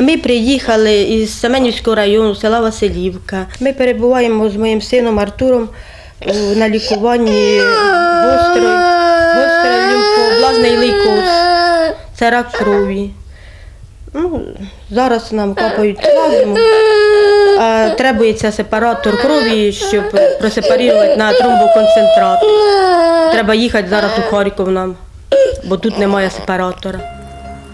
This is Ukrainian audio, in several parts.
Ми приїхали із Семенівського району, села Василівка. Ми перебуваємо з моїм сином Артуром на лікуванні гострий, гострий лімфооблазний лейкоз. Це рак крові. Ну, зараз нам капають плазму, а требується сепаратор крові, щоб просепарувати на тромбоконцентрат. Треба їхати зараз у Харків нам, бо тут немає сепаратора.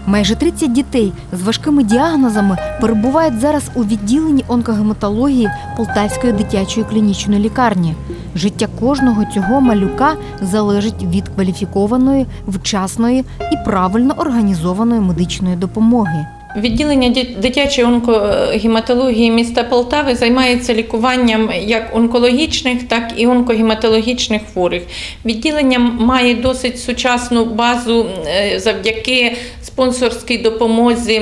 Майже 30 дітей з важкими діагнозами перебувають зараз у відділенні онкогематології Полтавської дитячої клінічної лікарні. Життя кожного цього малюка залежить від кваліфікованої, вчасної і правильно організованої медичної допомоги. Відділення дитячої онкогематології міста Полтави займається лікуванням як онкологічних, так і онкогематологічних хворих. Відділення має досить сучасну базу е, завдяки спонсорській допомозі.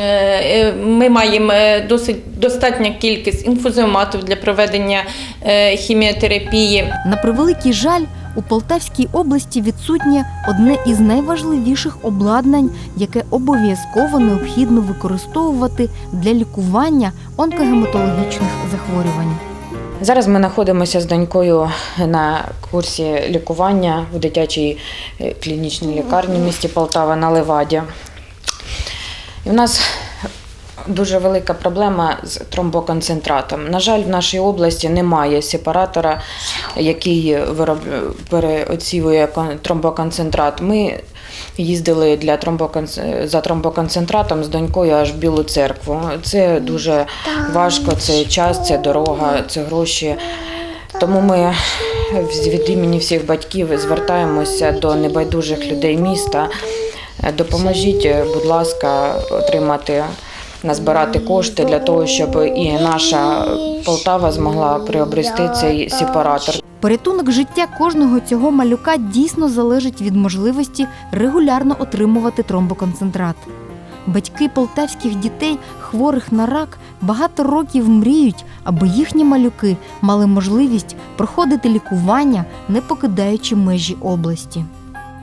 е, Ми маємо е, досить достатня кількість інфузіоматів для проведення е, хіміотерапії. На превеликий жаль, у Полтавській області відсутнє одне із найважливіших обладнань, яке обов'язково необхідно використовувати для лікування онкогематологічних захворювань. Зараз ми знаходимося з донькою на курсі лікування в дитячій е, клінічній лікарні в місті Полтава на Леваді. В нас дуже велика проблема з тромбоконцентратом. На жаль, в нашій області немає сепаратора, який вироб... переоцінює кон- тромбоконцентрат. Ми їздили для тромбоконц- за тромбоконцентратом з донькою аж в Білу церкву. Це дуже важко, це час, це дорога, це гроші. Тому ми від імені всіх батьків звертаємося до небайдужих людей міста. Допоможіть, будь ласка, отримати назбирати кошти для того, щоб і наша Полтава змогла приобрести цей сепаратор. Порятунок життя кожного цього малюка дійсно залежить від можливості регулярно отримувати тромбоконцентрат. Батьки полтавських дітей, хворих на рак, багато років мріють, аби їхні малюки мали можливість проходити лікування, не покидаючи межі області.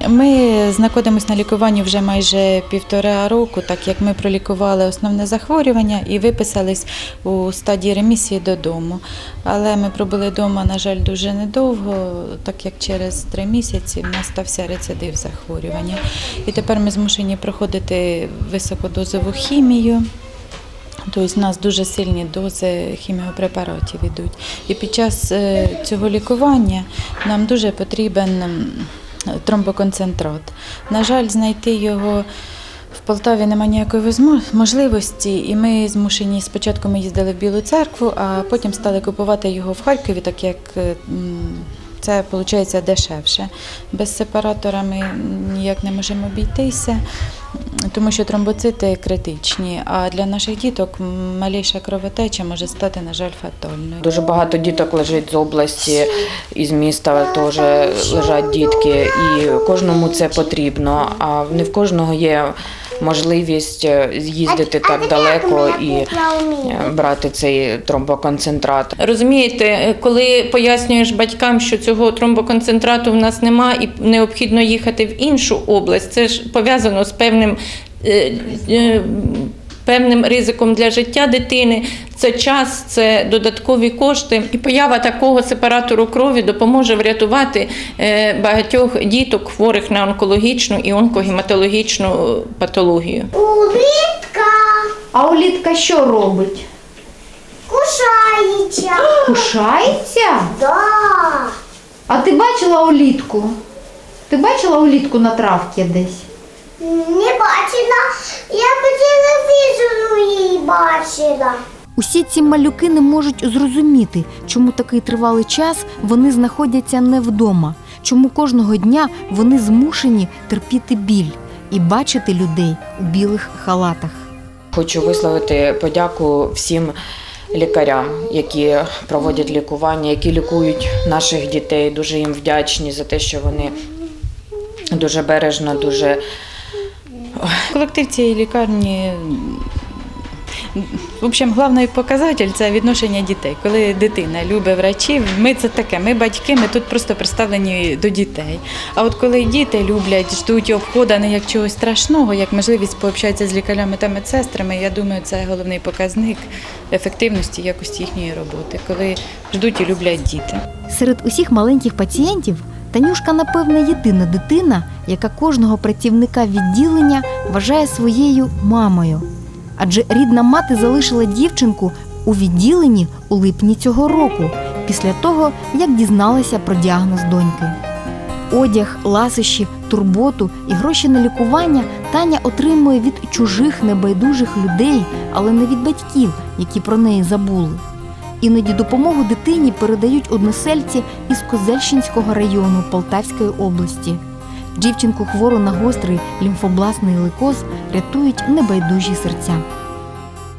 Ми знаходимося на лікуванні вже майже півтора року, так як ми пролікували основне захворювання і виписались у стадії ремісії додому. Але ми пробули вдома, на жаль, дуже недовго, так як через три місяці в нас стався рецидив захворювання. І тепер ми змушені проходити високодозову хімію. Тобто у нас дуже сильні дози хіміопрепаратів йдуть. І під час е, цього лікування нам дуже потрібен тромбоконцентрат. На жаль, знайти його в Полтаві немає ніякої можливості, і ми змушені спочатку ми їздили в Білу церкву, а потім стали купувати його в Харкові, так як е, це виходить дешевше. Без сепаратора ми ніяк не можемо обійтися, тому що тромбоцити критичні. А для наших діток маліша кровотеча може стати, на жаль, фатальною. Дуже багато діток лежить з області, із міста теж лежать дітки, і кожному це потрібно. А не в кожного є можливість з'їздити їздити так далеко і е, брати цей тромбоконцентрат. Розумієте, коли пояснюєш батькам, що цього тромбоконцентрату в нас нема і необхідно їхати в іншу область, це ж пов'язано з певним. Е, е, Певним ризиком для життя дитини це час, це додаткові кошти. І поява такого сепаратору крові допоможе врятувати е, багатьох діток, хворих на онкологічну і онкогематологічну патологію. Улитка А улітка що робить? кушається. Кушається? Да. А ти бачила улітку? Ти бачила улітку на травці десь? Не бачила. Я по телевізору її бачила. Усі ці малюки не можуть зрозуміти, чому такий тривалий час вони знаходяться не вдома, чому кожного дня вони змушені терпіти біль і бачити людей у білих халатах. Хочу висловити подяку всім лікарям, які проводять лікування, які лікують наших дітей. Дуже їм вдячні за те, що вони дуже бережно, дуже Колектив цієї лікарні В общем, головний показатель це відношення дітей. Коли дитина любить врачів, ми це таке. Ми батьки, ми тут просто представлені до дітей. А от коли діти люблять, ждуть обхода не як чогось страшного, як можливість пообщатися з лікарями та медсестрами, я думаю, це головний показник ефективності якості їхньої роботи, коли ждуть і люблять діти. Серед усіх маленьких пацієнтів Танюшка, напевне, єдина дитина, яка кожного працівника відділення вважає своєю мамою. Адже рідна мати залишила дівчинку у відділенні у липні цього року, після того, як дізналася про діагноз доньки. Одяг, ласощі, турботу і гроші на лікування Таня отримує від чужих небайдужих людей, але не від батьків, які про неї забули. Іноді допомогу дитині передають односельці із Козельщинського району Полтавської області. Дівчинку хвору на гострий лімфобласний лейкоз рятують небайдужі серця.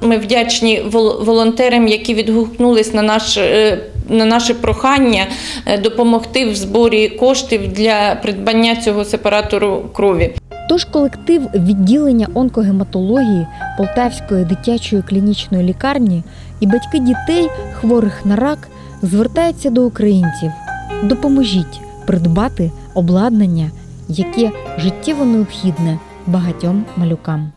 Ми вдячні вол- волонтерам, які відгукнулись на наш. е, На наше прохання е, допомогти в зборі коштів для придбання цього сепаратору крові. Тож колектив відділення онкогематології Полтавської дитячої клінічної лікарні і батьки дітей, хворих на рак, звертаються до українців. Допоможіть придбати обладнання, яке життєво необхідне багатьом малюкам.